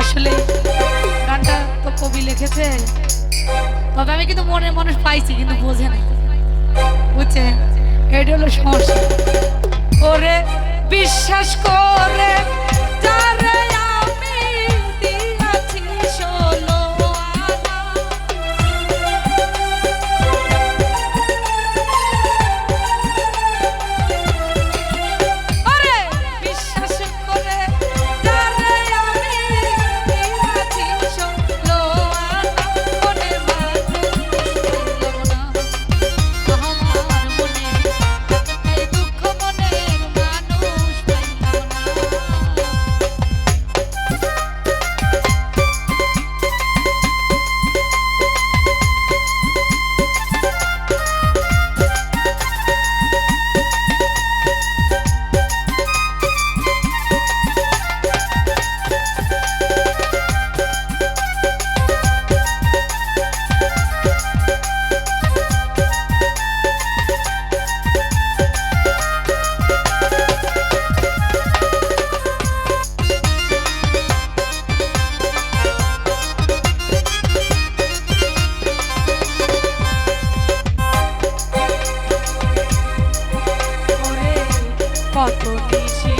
আসলে গানটা তো কবি লিখেছে, তবে আমি কিন্তু মনের মানুষ পাইছি, কিন্তু বোঝে না বুঝছেন এটা হলো সমস্যা। করে বিশ্বাস করে Fuck Bookie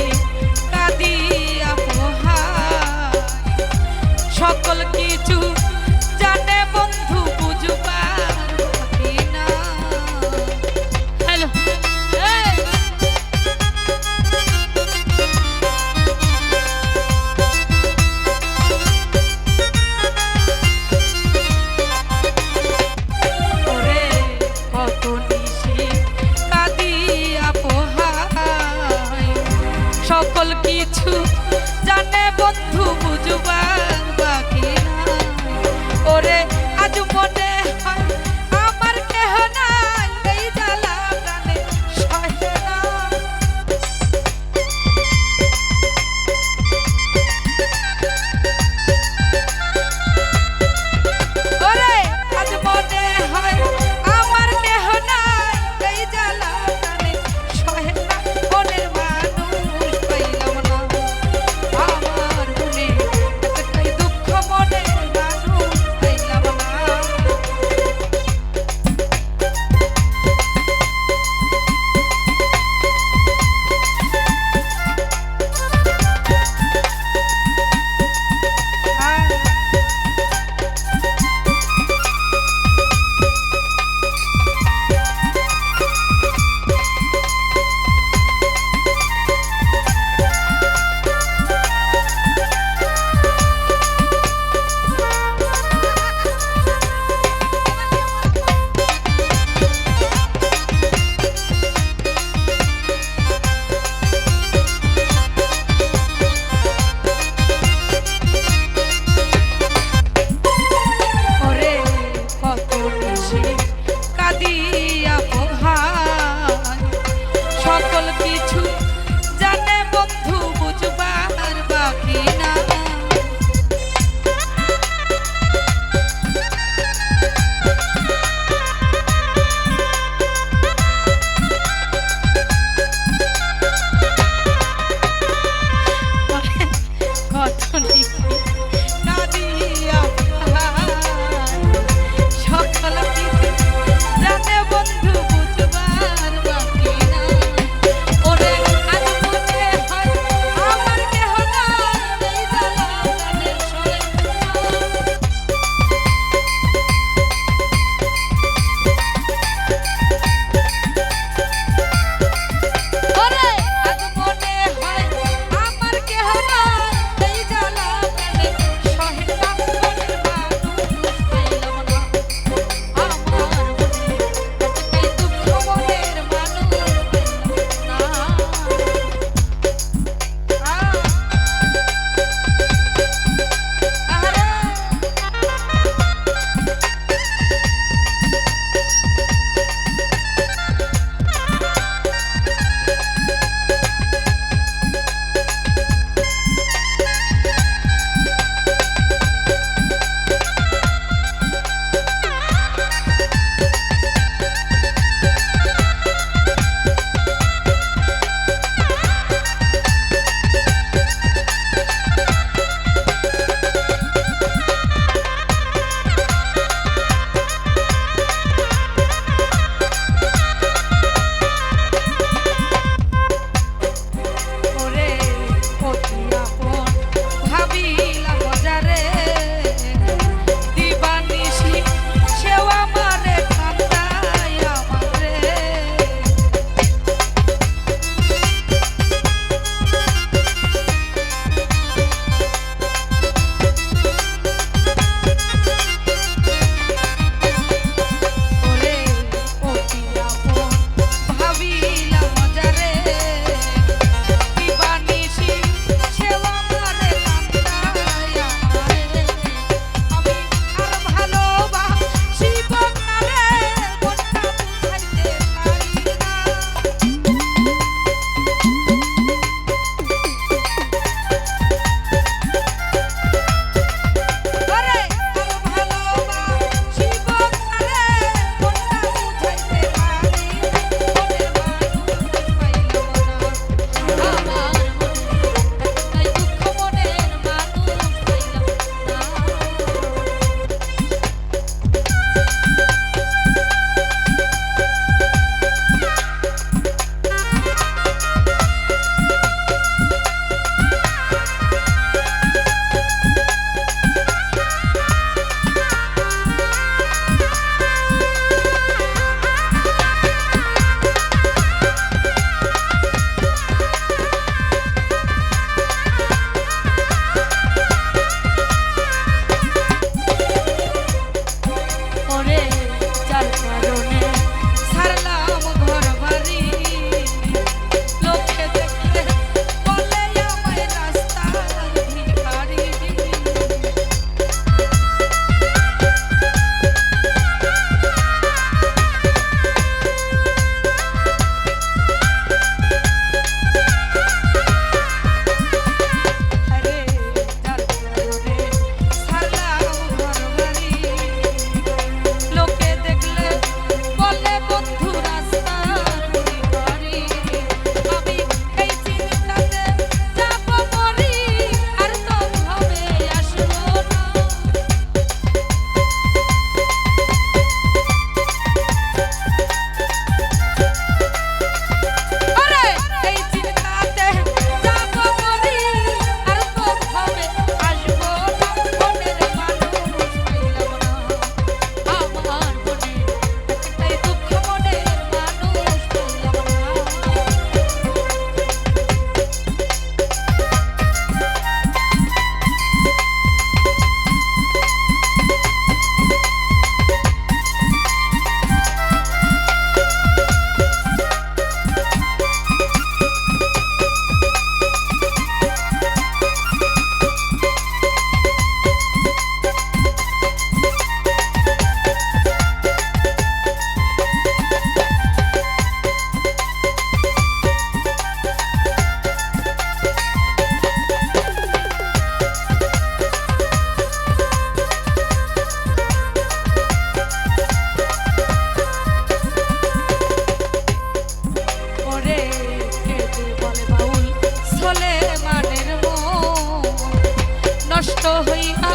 হইয়া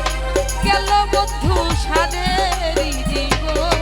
গেল বন্ধু সাদের জীবন।